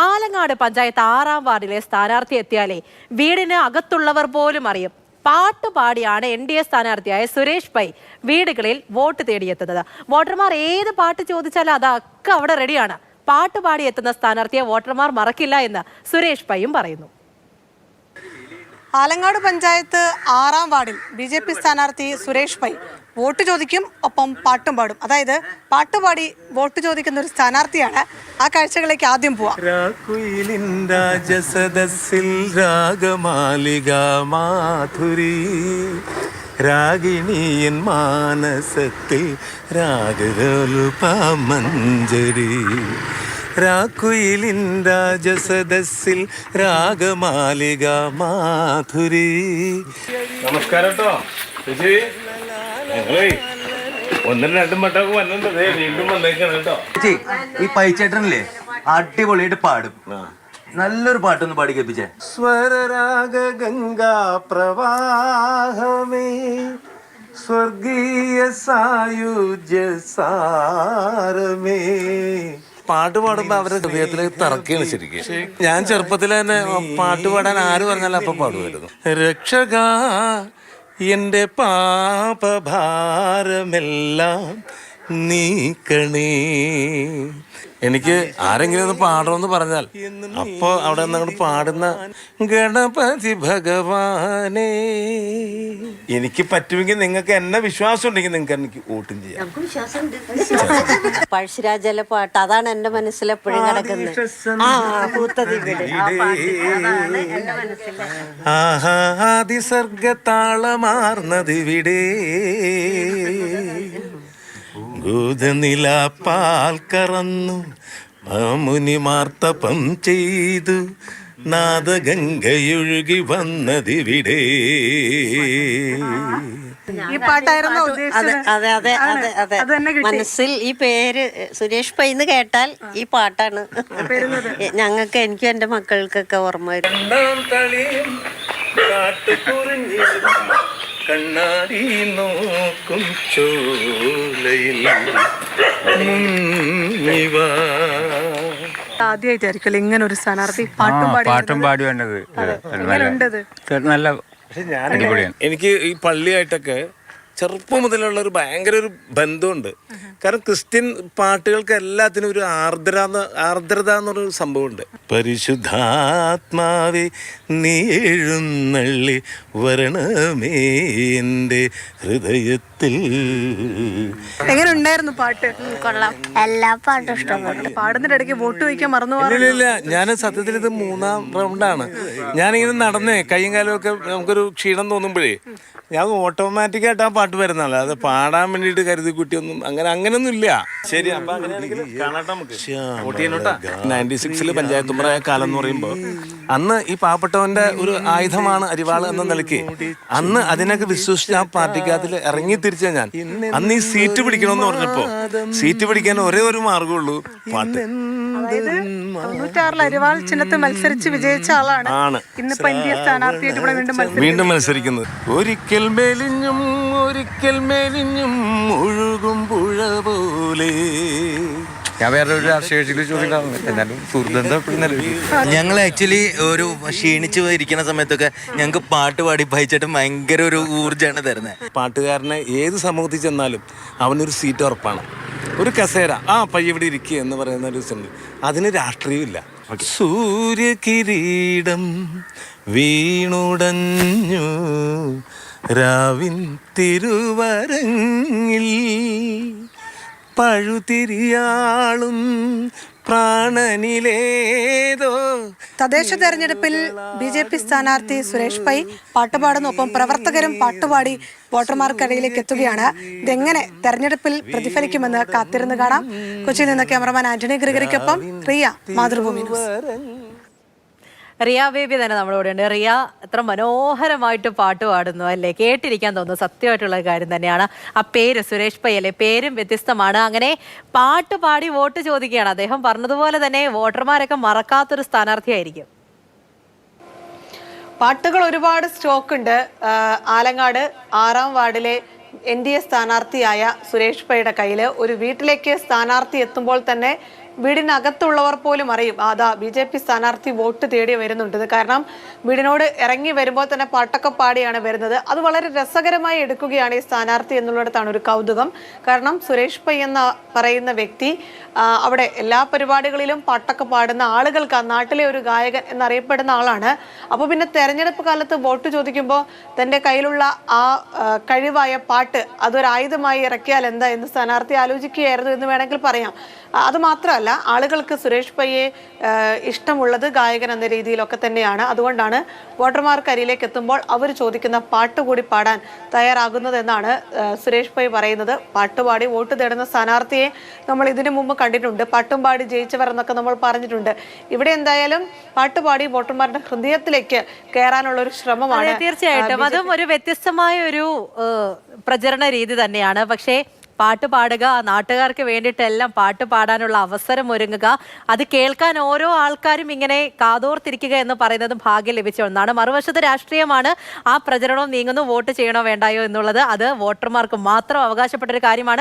ആലങ്ങാട് പഞ്ചായത്ത് ആറാം വാർഡിലെ സ്ഥാനാർത്ഥി എത്തിയാലേ വീടിന് അകത്തുള്ളവർ പോലും അറിയും. പാട്ട് പാടിയാണ് എൻ ഡി എ സ്ഥാനാർത്ഥിയായ സുരേഷ് പൈ വീടുകളിൽ വോട്ട് തേടിയെത്തുന്നത്. വോട്ടർമാർ ഏത് പാട്ട് ചോദിച്ചാലും അതൊക്കെ അവിടെ റെഡിയാണ് പാട്ട് പാടി എത്തുന്ന സ്ഥാനാർത്ഥിയെ വോട്ടർമാർ മറക്കില്ല എന്ന് സുരേഷ് പൈയും പറയുന്നു. ആലങ്ങാട് പഞ്ചായത്ത് ആറാം വാർഡിൽ ബി ജെ പി സ്ഥാനാർത്ഥി സുരേഷ് പൈ വോട്ട് ചോദിക്കും ഒപ്പം പാട്ടും പാടും. അതായത് പാട്ടുപാടി വോട്ട് ചോദിക്കുന്ന ഒരു സ്ഥാനാർത്ഥിയാണ്. ആ കാഴ്ചകളിലേക്ക് ആദ്യം പോവാം. രാക്കുയിലിൻ രാജസദസ്സിൽ രാഗമാലിക മാധുരി രാഗിണിയൻ മാനസത്തിൽ രാഗലോലുപമഞ്ജരി രാക്കുയിലിൻ രാജസദസ്സിൽ രാഗമാലിക മാധുരി. നമസ്കാരം കേട്ടോ ഒന്നും രണ്ടും വട്ടമൊക്കെ വന്നിട്ടുണ്ട്. ദേ വീണ്ടും വന്നേക്കാണ് കേട്ടോ ഈ പൈച്ചേട്ടനല്ലേ? അടിപൊളിയായിട്ട് പാടും. നല്ലൊരു പാട്ടൊന്ന് പാടി കേൾപ്പിച്ചേ. സ്വരരാഗ ഗംഗാ പ്രവാഹമേ സ്വർഗീയ സായുജ്യ സാരമേ. പാട്ട് പാടുമ്പോ അവരുടെ ഹൃദയത്തിലേക്ക് തറക്കുകയാണ് ശരിക്കും. ഞാൻ ചെറുപ്പത്തിൽ തന്നെ പാട്ട് പാടാൻ ആര് പറഞ്ഞാലും അപ്പൊ പാടുമായിരുന്നു. രക്ഷക എന്റെ പാപഭാരമെല്ലാം നീക്കണേ. എനിക്ക് ആരെങ്കിലും ഒന്ന് പാടണമെന്ന് പറഞ്ഞാൽ. അപ്പൊ അവിടെ നിന്ന് അങ്ങോട്ട് പാടുന്ന ഗണപതി ഭഗവാനേ. എനിക്ക് പറ്റുമെങ്കിൽ നിങ്ങൾക്ക് എന്നെ വിശ്വാസം ഉണ്ടെങ്കിൽ നിങ്ങൾക്ക് എനിക്ക് വോട്ടും ചെയ്യാം. പഴശ്ശിരാജയിലെ പാട്ട് അതാണ് എന്റെ മനസ്സിൽ എപ്പോഴും കിടക്കുന്നത്. ആ പൂത്തത് ഇവിടെ. ആ പാട്ട് അതാണ് എന്റെ മനസ്സിൽ ആഹാ അതിസർഗതാളമാർന്നതിവിടെ ഗൂതനില പാൽ കറന്നു മാമുനിമാർത്തപം ചെയ്തു. നാദഗംഗയൊഴുകി വന്നതിവിടെ. ഈ പാട്ടായിരുന്നു അതെ ഉദ്ദേശിച്ചത് അതെ അതെ അതെ. അതെ മനസ്സിൽ ഈ പേര് സുരേഷ് പൈന്ന് കേട്ടാൽ ഈ പാട്ടാണ്. ഞങ്ങൾക്ക് എനിക്കും എന്റെ മക്കൾക്കൊക്കെ ഓർമ്മ വരും. കണ്ണാടി നോക്കും ചോലയിൽ മുങ്ങിവാ. ആദ്യമായിട്ടായിരിക്കും ഇങ്ങനെ ഒരു സ്ഥാനാർത്ഥി പാട്ടും പാടി പാട്ടും പാടി വേണ്ടത് നല്ല പക്ഷെ ഞാൻ എനിക്ക് ഈ പള്ളിയായിട്ടൊക്കെ ചെറുപ്പം മുതലുള്ള ഒരു ഭയങ്കര ഒരു ബന്ധമുണ്ട്. കാരണം ക്രിസ്ത്യൻ പാട്ടുകൾക്ക് എല്ലാത്തിനും ഒരു ആർദ്ര ആർദ്രത എന്നൊരു സംഭവമുണ്ട്. പരിശുദ്ധാത്മാവി നീ എഴുന്നള്ളി വരണമേ എന്റെ ഹൃദയത്തിൽ. എങ്ങനെ ഉണ്ടായിരുന്നു പാട്ട്? കൊള്ളാം. എല്ലാ പാട്ടും ഇഷ്ടപ്പെട്ടു പാടുന്നതിന്റെ ഇടയ്ക്ക് വോട്ട് വയ്ക്കാൻ മറന്നു ഇല്ല ഇല്ല ഞാൻ സത്യത്തിൽ ഇത് മൂന്നാം റൗണ്ടാണ്. ഞാനിങ്ങനെ നടന്നേ കൈയും കാലും ഒക്കെ നമുക്കൊരു ക്ഷീണം തോന്നുമ്പോഴേ. ഞാൻ ഓട്ടോമാറ്റിക് ആയിട്ട് ആ പാട്ട് വരുന്നല്ല അത് പാടാൻ വേണ്ടിയിട്ട് കരുതി കുട്ടിയൊന്നും അങ്ങനെ അങ്ങനെയൊന്നും ഇല്ല. ശരി അപ്പൊ നയന്റി സിക്സിൽ പഞ്ചായത്ത് മെമ്പറായ കാലം എന്ന് പറയുമ്പോൾ അന്ന് ഈ പാവപ്പെട്ടവന്റെ ഒരു ആയുധമാണ് അരിവാൾ എന്ന നിലയ്ക്ക്. അന്ന് അതിനൊക്കെ വിശ്വസിച്ച് ആ പാർട്ടിക്കകത്തിൽ ഇറങ്ങി തിരിച്ച ഞാൻ. അന്ന് ഈ സീറ്റ് പിടിക്കണമെന്ന് പറഞ്ഞപ്പോ സീറ്റ് പിടിക്കാൻ ഒരേ ഒരു മാർഗമുള്ളൂ പാട്ട്. തൊണ്ണൂറ്റാറിൽ അരിവാൾ ചിഹ്നത്തിൽ മത്സരിച്ച് വിജയിച്ച ആളാണ് ഇന്നിപ്പോ ഇന്ത്യ സ്ഥാനാർത്ഥിയായിട്ട് ഇവിടെ വീണ്ടും മത്സരിക്കുന്നത്. ഒരിക്കൽ മേലിഞ്ഞും ഒരിക്കൽ മേലിഞ്ഞും മുഴുകും പുഴ പോലെ. ഞാൻ വേറെ ഒരു രാഷ്ട്രീയ കക്ഷിയിൽ എന്നാലും സുഹൃത്തുബന്ധം ഞങ്ങൾ ആക്ച്വലി ഒരു ക്ഷീണിച്ച് ഇരിക്കുന്ന സമയത്തൊക്കെ ഞങ്ങൾക്ക് പാട്ട് പാടി ഭയച്ചിട്ട് ഭയങ്കര ഒരു ഊർജമാണ് തരുന്നത്. പാട്ടുകാരനെ ഏത് സമൂഹത്തിൽ ചെന്നാലും അവനൊരു സീറ്റ് ഉറപ്പാണ്. ഒരു കസേര ആ പയ്യ ഇവിടെ ഇരിക്കുക എന്ന് പറയുന്ന ഒരു സംഗതി അതിന് രാഷ്ട്രീയമില്ല. സൂര്യകിരീടം വീണുടഞ്ഞു. രാവിൻ തിരുവരങ്ങിൽ പഴുതിരിയാളും പ്രാണനിലേതോ തദ്ദേശ തെരഞ്ഞെടുപ്പിൽ ബി ജെ പി സ്ഥാനാർത്ഥി സുരേഷ് പൈ പാട്ടുപാടുന്നൊപ്പം പ്രവർത്തകരും പാട്ടുപാടി വോട്ടർമാർക്കിടയിലേക്ക് എത്തുകയാണ്. ഇതെങ്ങനെ തെരഞ്ഞെടുപ്പിൽ പ്രതിഫലിക്കുമെന്ന് കാത്തിരുന്ന് കാണാം. കൊച്ചിയിൽ നിന്ന് ക്യാമറമാൻ ആന്റണി ഗ്രിഗറിക്കൊപ്പം റിയ മാതൃഭൂമി റിയ ബേബി തന്നെ നമ്മളോട് ഉണ്ട് റിയ എത്ര മനോഹരമായിട്ട് പാട്ട് പാടുന്നു അല്ലേ? കേട്ടിരിക്കാൻ തോന്നുന്നു. സത്യമായിട്ടുള്ള കാര്യം തന്നെയാണ്. ആ പേര് സുരേഷ് പൈ അല്ലേ പേരും വ്യത്യസ്തമാണ്. അങ്ങനെ പാട്ട് പാടി വോട്ട് ചോദിക്കുകയാണ്. അദ്ദേഹം പറഞ്ഞതുപോലെ തന്നെ വോട്ടർമാരൊക്കെ മറക്കാത്തൊരു സ്ഥാനാർത്ഥിയായിരിക്കും. പാട്ടുകൾ ഒരുപാട് സ്റ്റോക്ക് ഉണ്ട് ആലങ്ങാട് ആറാം വാർഡിലെ എൻ ഡി എ സ്ഥാനാർത്ഥിയായ സുരേഷ് പൈയുടെ കയ്യിൽ ഒരു വീട്ടിലേക്ക് സ്ഥാനാർത്ഥി എത്തുമ്പോൾ തന്നെ വീടിനകത്തുള്ളവർ പോലും അറിയും. അതാ ബി ജെ പി സ്ഥാനാർത്ഥി വോട്ട് തേടി വരുന്നുണ്ട്. കാരണം വീടിനോട് ഇറങ്ങി വരുമ്പോൾ തന്നെ പാട്ടൊക്കെ പാടിയാണ് വരുന്നത്. അത് വളരെ രസകരമായി എടുക്കുകയാണ് ഈ സ്ഥാനാർത്ഥി എന്നുള്ളിടത്താണ് ഒരു കൗതുകം. കാരണം സുരേഷ് പൈ എന്ന പറയുന്ന വ്യക്തി അവിടെ എല്ലാ പരിപാടികളിലും പാട്ടൊക്കെ പാടുന്ന ആളുകൾക്ക് നാട്ടിലെ ഒരു ഗായകൻ എന്നറിയപ്പെടുന്ന ആളാണ്. അപ്പോൾ പിന്നെ തെരഞ്ഞെടുപ്പ് കാലത്ത് വോട്ട് ചോദിക്കുമ്പോൾ തന്റെ കയ്യിലുള്ള ആ കഴിവായ പാട്ട് അതൊരായുധമായി ഇറക്കിയാൽ എന്താ എന്ന് സ്ഥാനാർത്ഥി ആലോചിക്കുകയായിരുന്നു എന്ന് വേണമെങ്കിൽ പറയാം. അത് മാത്രമല്ല ആളുകൾക്ക് സുരേഷ് പയ്യെ ഇഷ്ടമുള്ളത് ഗായകൻ എന്ന രീതിയിലൊക്കെ തന്നെയാണ്. അതുകൊണ്ടാണ് വോട്ടർമാർക്ക് അരിയിലേക്ക് എത്തുമ്പോൾ അവർ ചോദിക്കുന്ന പാട്ട് കൂടി പാടാൻ തയ്യാറാകുന്നതെന്നാണ് സുരേഷ് പൈ പറയുന്നത്. പാട്ടുപാടി വോട്ട് തേടുന്ന സ്ഥാനാർത്ഥിയെ നമ്മൾ ഇതിനു മുമ്പ് കണ്ടിട്ടുണ്ട്. പാട്ടും പാടി ജയിച്ചവർ എന്നൊക്കെ നമ്മൾ പറഞ്ഞിട്ടുണ്ട്. ഇവിടെ എന്തായാലും പാട്ടുപാടി വോട്ടർമാരുടെ ഹൃദയത്തിലേക്ക് കയറാനുള്ള ഒരു ശ്രമമാണ് തീർച്ചയായിട്ടും. അതും ഒരു വ്യത്യസ്തമായ ഒരു പ്രചരണ രീതി തന്നെയാണ്. പക്ഷേ പാട്ട് പാടുക നാട്ടുകാർക്ക് വേണ്ടിയിട്ടെല്ലാം പാട്ട് പാടാനുള്ള അവസരം ഒരുങ്ങുക. അത് കേൾക്കാൻ ഓരോ ആൾക്കാരും ഇങ്ങനെ കാതോർത്തിരിക്കുക എന്ന് പറയുന്നത് ഭാഗ്യം ലഭിച്ച ഒന്നാണ്. മറുവശത്ത് രാഷ്ട്രീയമാണ് ആ പ്രചരണവും നീങ്ങുന്നു വോട്ട് ചെയ്യണോ വേണ്ടായോ എന്നുള്ളത്. അത് വോട്ടർമാർക്ക് മാത്രം അവകാശപ്പെട്ട ഒരു കാര്യമാണ്.